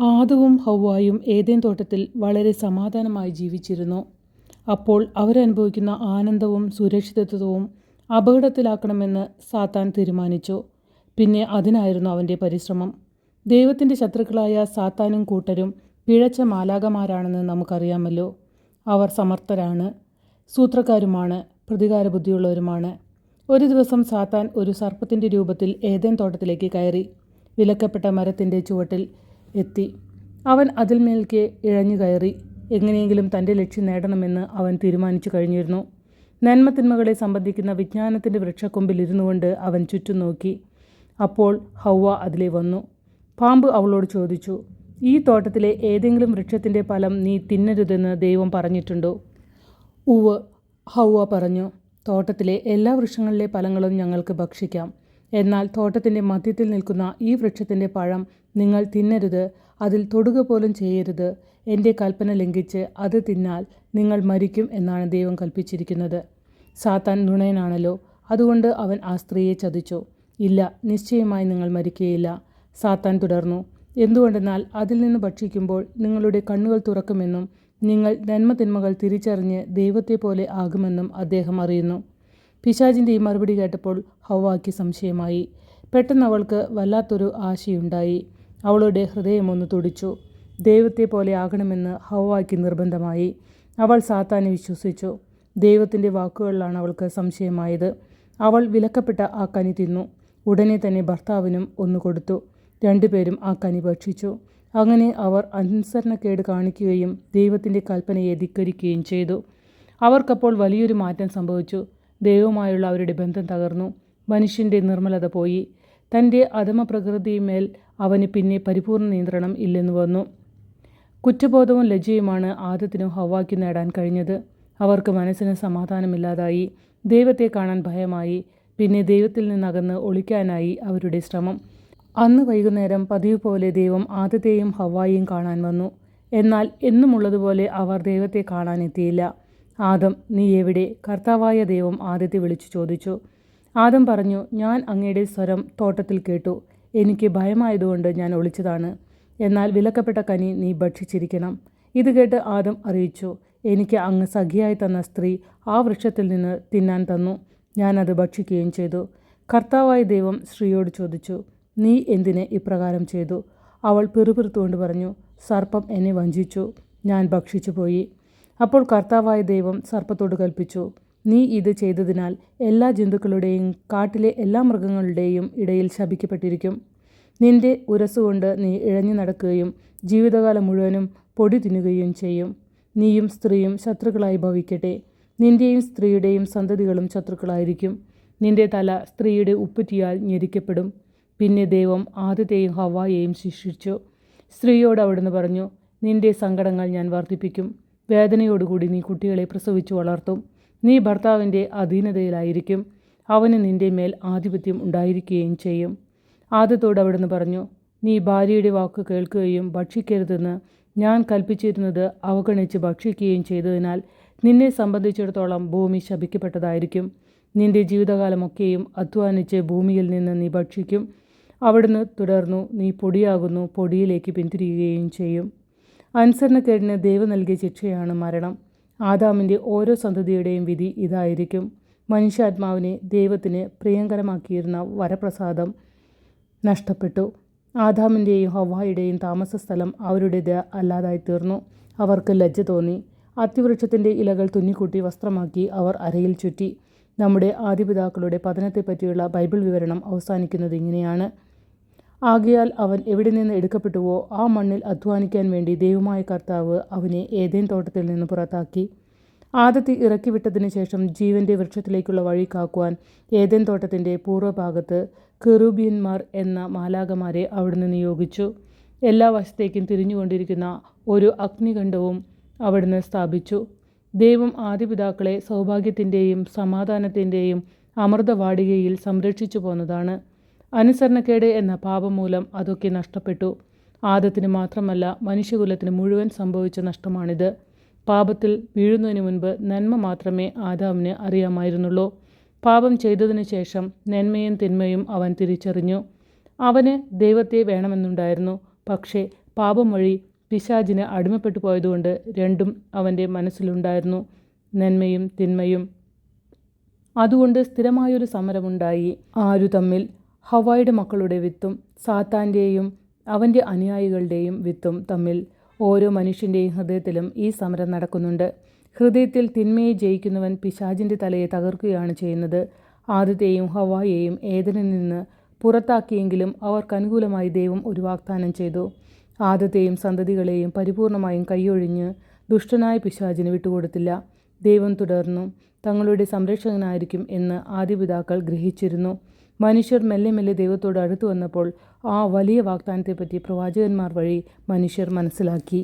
ആദവും ഹൗവായും ഏതേൻ തോട്ടത്തിൽ വളരെ സമാധാനമായി ജീവിച്ചിരുന്നു. അപ്പോൾ അവരനുഭവിക്കുന്ന ആനന്ദവും സുരക്ഷിതത്വവും അപകടത്തിലാക്കണമെന്ന് സാത്താൻ തീരുമാനിച്ചു. പിന്നെ അതിനായിരുന്നു അവന്റെ പരിശ്രമം. ദൈവത്തിന്റെ ശത്രുക്കളായ സാത്താനും കൂട്ടരും പിഴച്ച മാലാകമാരാണെന്ന് നമുക്കറിയാമല്ലോ. അവർ സമർത്ഥരാണ് സൂത്രക്കാരുമാണ് പ്രതികാര ബുദ്ധിയുള്ളവരുമാണ് ഒരു ദിവസം സാത്താൻ ഒരു സർപ്പത്തിന്റെ രൂപത്തിൽ ഏതേൻ തോട്ടത്തിലേക്ക് കയറി വിലക്കപ്പെട്ട മരത്തിന്റെ ചുവട്ടിൽ എത്തി. അവൻ അതിൽമേൽക്ക് ഇഴഞ്ഞു കയറി. എങ്ങനെയെങ്കിലും തന്റെ ലക്ഷ്യം നേടണമെന്ന് അവൻ തീരുമാനിച്ചു കഴിഞ്ഞിരുന്നു. നന്മത്തിന്മകളെ സംബന്ധിക്കുന്ന വിജ്ഞാനത്തിന്റെ വൃക്ഷക്കൊമ്പിൽ ഇരുന്നു കൊണ്ട് അവൻ ചുറ്റും നോക്കി. അപ്പോൾ ഹൗവ അതിലെ വന്നു. പാമ്പ് അവളോട് ചോദിച്ചു ഈ തോട്ടത്തിലെ ഏതെങ്കിലും വൃക്ഷത്തിന്റെ ഫലം നീ തിന്നരുതെന്ന് ദൈവം പറഞ്ഞിട്ടുണ്ടോ? ഉവ് ഹൗവ പറഞ്ഞു തോട്ടത്തിലെ എല്ലാ വൃക്ഷങ്ങളിലെ ഫലങ്ങളും ഞങ്ങൾക്ക് ഭക്ഷിക്കാം. എന്നാൽ തോട്ടത്തിന്റെ മധ്യത്തിൽ നിൽക്കുന്ന ഈ വൃക്ഷത്തിന്റെ പഴം നിങ്ങൾ തിന്നരുത് അതിൽ തൊടുക പോലും ചെയ്യരുത്. എന്റെ കൽപ്പന ലംഘിച്ച് അത് തിന്നാൽ നിങ്ങൾ മരിക്കും എന്നാണ് ദൈവം കൽപ്പിച്ചിരിക്കുന്നത്. സാത്താൻ നുണയനാണല്ലോ അതുകൊണ്ട് അവൻ ആ സ്ത്രീയെ ചതിച്ചു. ഇല്ല നിശ്ചയമായി നിങ്ങൾ മരിക്കുകയില്ല സാത്താൻ തുടർന്നു എന്തുകൊണ്ടെന്നാൽ അതിൽ നിന്ന് ഭക്ഷിക്കുമ്പോൾ നിങ്ങളുടെ കണ്ണുകൾ തുറക്കുമെന്നും നിങ്ങൾ നന്മതിന്മകൾ തിരിച്ചറിഞ്ഞ് ദൈവത്തെ പോലെ ആകുമെന്നും അദ്ദേഹം അറിയുന്നു. പിശാജിന്റെ ഈ മറുപടി കേട്ടപ്പോൾ ഹൗവാക്ക് സംശയമായി. പെട്ടെന്ന് അവൾക്ക് വല്ലാത്തൊരു ആശയുണ്ടായി. അവളുടെ ഹൃദയമൊന്ന് തുടിച്ചു. ദൈവത്തെ പോലെ ആകണമെന്ന് ഹൗവാക്ക് നിർബന്ധമായി. അവൾ സാത്താനെ വിശ്വസിച്ചു. ദൈവത്തിന്റെ വാക്കുകളിലാണ് അവൾക്ക് സംശയമായത്. അവൾ വിലക്കപ്പെട്ട ആ കനി തിന്നു. ഉടനെ തന്നെ ഭർത്താവിനും ഒന്ന് കൊടുത്തു. രണ്ടുപേരും ആ കനി ഭക്ഷിച്ചു. അങ്ങനെ അവർ അനുസരണക്കേട് കാണിക്കുകയും ദൈവത്തിന്റെ കൽപ്പനയെ ധിക്കരിക്കുകയും ചെയ്തു. അവർക്കപ്പോൾ വലിയൊരു മാറ്റം സംഭവിച്ചു. ദൈവവുമായുള്ള അവരുടെ ബന്ധം തകർന്നു. മനുഷ്യന്റെ നിർമ്മലത പോയി. തന്റെ അധമപ്രകൃതിമേൽ അവന് പിന്നെ പരിപൂർണ നിയന്ത്രണം ഇല്ലെന്ന് വന്നു. കുറ്റബോധവും ലജ്ജയുമാണ് ആദ്യത്തിനും ഹവാക്കി നേടാൻ കഴിഞ്ഞത്. അവർക്ക് മനസ്സിന് സമാധാനമില്ലാതായി. ദൈവത്തെ കാണാൻ ഭയമായി. പിന്നെ ദൈവത്തിൽ നിന്നകന്ന് ഒളിക്കാനായി അവരുടെ ശ്രമം. അന്ന് വൈകുന്നേരം പതിവ് പോലെ ദൈവം ആദ്യത്തെയും ഹവായിയും കാണാൻ വന്നു. എന്നാൽ എന്നുമുള്ളതുപോലെ അവർ ദൈവത്തെ കാണാനെത്തിയില്ല. ആദം നീ എവിടെ? കർത്താവായ ദൈവം ആദ്യത്തെ വിളിച്ചു ചോദിച്ചു. ആദം പറഞ്ഞു ഞാൻ അങ്ങയുടെ സ്വരം തോട്ടത്തിൽ കേട്ടു. എനിക്ക് ഭയമായതുകൊണ്ട് ഞാൻ ഒളിച്ചതാണ്. എന്നാൽ വിലക്കപ്പെട്ട കനി നീ ഭക്ഷിച്ചിരിക്കണം. ഇത് കേട്ട് ആദം അറിയിച്ചു എനിക്ക് അങ്ങ് സഖിയായി തന്ന സ്ത്രീ ആ വൃക്ഷത്തിൽ നിന്ന് തിന്നാൻ തന്നു. ഞാനത് ഭക്ഷിക്കുകയും ചെയ്തു. കർത്താവായ ദൈവം സ്ത്രീയോട് ചോദിച്ചു നീ എന്തിനെ ഇപ്രകാരം ചെയ്തു? അവൾ പിറുപിറുത്തുകൊണ്ട് പറഞ്ഞു സർപ്പം എന്നെ വഞ്ചിച്ചു. ഞാൻ ഭക്ഷിച്ചു പോയി അപ്പോൾ കർത്താവായ ദൈവം സർപ്പത്തോട് കൽപ്പിച്ചു നീ ഇത് ചെയ്തതിനാൽ എല്ലാ ജന്തുക്കളുടെയും കാട്ടിലെ എല്ലാ മൃഗങ്ങളുടെയും ഇടയിൽ ശപിക്കപ്പെട്ടിരിക്കും. നിന്റെ ഉരസുകൊണ്ട് നീ ഇഴഞ്ഞു നടക്കുകയും ജീവിതകാലം മുഴുവനും പൊടി തിന്നുകയും ചെയ്യും. നീയും സ്ത്രീയും ശത്രുക്കളായി ഭവിക്കട്ടെ. നിന്റെയും സ്ത്രീയുടെയും സന്തതികളും ശത്രുക്കളായിരിക്കും. നിന്റെ തല സ്ത്രീയുടെ ഉപ്പുറ്റിയാൽ ഞെരിക്കപ്പെടും. പിന്നെ ദൈവം ആദ്യത്തെയും ഹവായെയും ശിക്ഷിച്ചു. സ്ത്രീയോട് അവിടുന്ന് പറഞ്ഞു നിന്റെ സങ്കടങ്ങൾ ഞാൻ വർദ്ധിപ്പിക്കും. വേദനയോടുകൂടി നീ കുട്ടികളെ പ്രസവിച്ചു വളർത്തും. നീ ഭർത്താവിന്റെ അധീനതയിലായിരിക്കും. അവന് നിന്റെ മേൽ ആധിപത്യം ഉണ്ടായിരിക്കുകയും ചെയ്യും. ആദ്യത്തോട് അവിടുന്ന് പറഞ്ഞു നീ ഭാര്യയുടെ വാക്ക് കേൾക്കുകയും ഭക്ഷിക്കരുതെന്ന് ഞാൻ കൽപ്പിച്ചിരുന്നത് അവഗണിച്ച് ഭക്ഷിക്കുകയും ചെയ്തതിനാൽ നിന്നെ സംബന്ധിച്ചിടത്തോളം ഭൂമി ശപിക്കപ്പെട്ടതായിരിക്കും. നിന്റെ ജീവിതകാലമൊക്കെയും അധ്വാനിച്ച് ഭൂമിയിൽ നിന്ന് നീ ഭക്ഷിക്കും. അവിടുന്ന് തുടർന്നു നീ പൊടിയാകുന്നു പൊടിയിലേക്ക് പിന്തിരിയുകയും ചെയ്യും. അനുസരണക്കേടിന് ദൈവം നൽകിയ ശിക്ഷയാണ് മരണം. ആദാമിന്റെ ഓരോ സന്തതിയുടെയും വിധി ഇതായിരിക്കും. മനുഷ്യാത്മാവിനെ ദൈവത്തിന് പ്രിയങ്കരമാക്കിയിരുന്ന വരപ്രസാദം നഷ്ടപ്പെട്ടു. ആദാമിന്റെയും ഹവായുടെയും താമസ സ്ഥലം അവരുടേത് അല്ലാതായി തീർന്നു അവർക്ക് ലജ്ജ തോന്നി. അത്തിവൃക്ഷത്തിന്റെ ഇലകൾ തുന്നിക്കൂട്ടി വസ്ത്രമാക്കി അവർ അരയിൽ ചുറ്റി. നമ്മുടെ ആദിപിതാക്കളുടെ പതനത്തെപ്പറ്റിയുള്ള ബൈബിൾ വിവരണം അവസാനിക്കുന്നത് ഇങ്ങനെയാണ്. ആകയാൽ അവൻ എവിടെ നിന്ന് എടുക്കപ്പെട്ടുവോ ആ മണ്ണിൽ അധ്വാനിക്കാൻ വേണ്ടി ദൈവമായ കർത്താവ് അവനെ ഏതേൻ തോട്ടത്തിൽ നിന്ന് പുറത്താക്കി. ആദത്തി ഇറക്കി വിട്ടതിന് ശേഷം ജീവന്റെ വൃക്ഷത്തിലേക്കുള്ള വഴി കാക്കുവാൻ ഏതേൻ തോട്ടത്തിന്റെ പൂർവഭാഗത്ത് കെറൂബിയന്മാർ എന്ന മാലാകമാരെ അവിടുന്ന് നിയോഗിച്ചു. എല്ലാ വശത്തേക്കും തിരിഞ്ഞുകൊണ്ടിരിക്കുന്ന ഒരു അഗ്നികണ്ഠവും അവിടുന്ന് സ്ഥാപിച്ചു. ദൈവം ആദിപിതാക്കളെ സൗഭാഗ്യത്തിന്റെയും സമാധാനത്തിന്റെയും അമൃതവാടികയിൽ സംരക്ഷിച്ചു പോന്നതാണ് അനുസരണക്കേട് എന്ന പാപം മൂലം അതൊക്കെ നഷ്ടപ്പെട്ടു. ആദത്തിന് മാത്രമല്ല മനുഷ്യകുലത്തിന് മുഴുവൻ സംഭവിച്ച നഷ്ടമാണിത്. പാപത്തിൽ വീഴുന്നതിന് മുൻപ് നന്മ മാത്രമേ ആദാമിന് അറിയാമായിരുന്നുള്ളൂ. പാപം ചെയ്തതിനു ശേഷം നന്മയും തിന്മയും അവൻ തിരിച്ചറിഞ്ഞു. അവന് ദൈവത്തെ വേണമെന്നുണ്ടായിരുന്നു. പക്ഷേ പാപം വഴി പിശാജിന് അടിമപ്പെട്ടു പോയതുകൊണ്ട് രണ്ടും അവന്റെ മനസ്സിലുണ്ടായിരുന്നു. നന്മയും തിന്മയും. അതുകൊണ്ട് സ്ഥിരമായൊരു സമരമുണ്ടായി. ആരു തമ്മിൽ ഹവായുടെ മക്കളുടെ വിത്തും സാത്താന്റെയും അവന്റെ അനുയായികളുടെയും വിത്തും തമ്മിൽ ഓരോ മനുഷ്യന്റെയും ഹൃദയത്തിലും ഈ സമരം നടക്കുന്നുണ്ട്. ഹൃദയത്തിൽ തിന്മയെ ജയിക്കുന്നവൻ പിശാജിന്റെ തലയെ തകർക്കുകയാണ് ചെയ്യുന്നത്. ആദ്യത്തെയും ഹവായെയും ഏതനിൽ നിന്ന് പുറത്താക്കിയെങ്കിലും അവർക്കനുകൂലമായി ദൈവം ഒരു വാഗ്ദാനം ചെയ്തു. ആദത്തെയും സന്തതികളെയും പരിപൂർണമായും കൈയൊഴിഞ്ഞ് ദുഷ്ടനായ പിശാചിന് വിട്ടുകൊടുത്തില്ല. ദൈവം തുടർന്നു തങ്ങളുടെ സംരക്ഷകനായിരിക്കും എന്ന് ആദ്യപിതാക്കൾ ഗ്രഹിച്ചിരുന്നു. മനുഷ്യർ മെല്ലെ മെല്ലെ ദൈവത്തോട് അടുത്തു വന്നപ്പോൾ ആ വലിയ വാഗ്ദാനത്തെപ്പറ്റി പ്രവാചകന്മാർ വഴി മനുഷ്യർ മനസ്സിലാക്കി.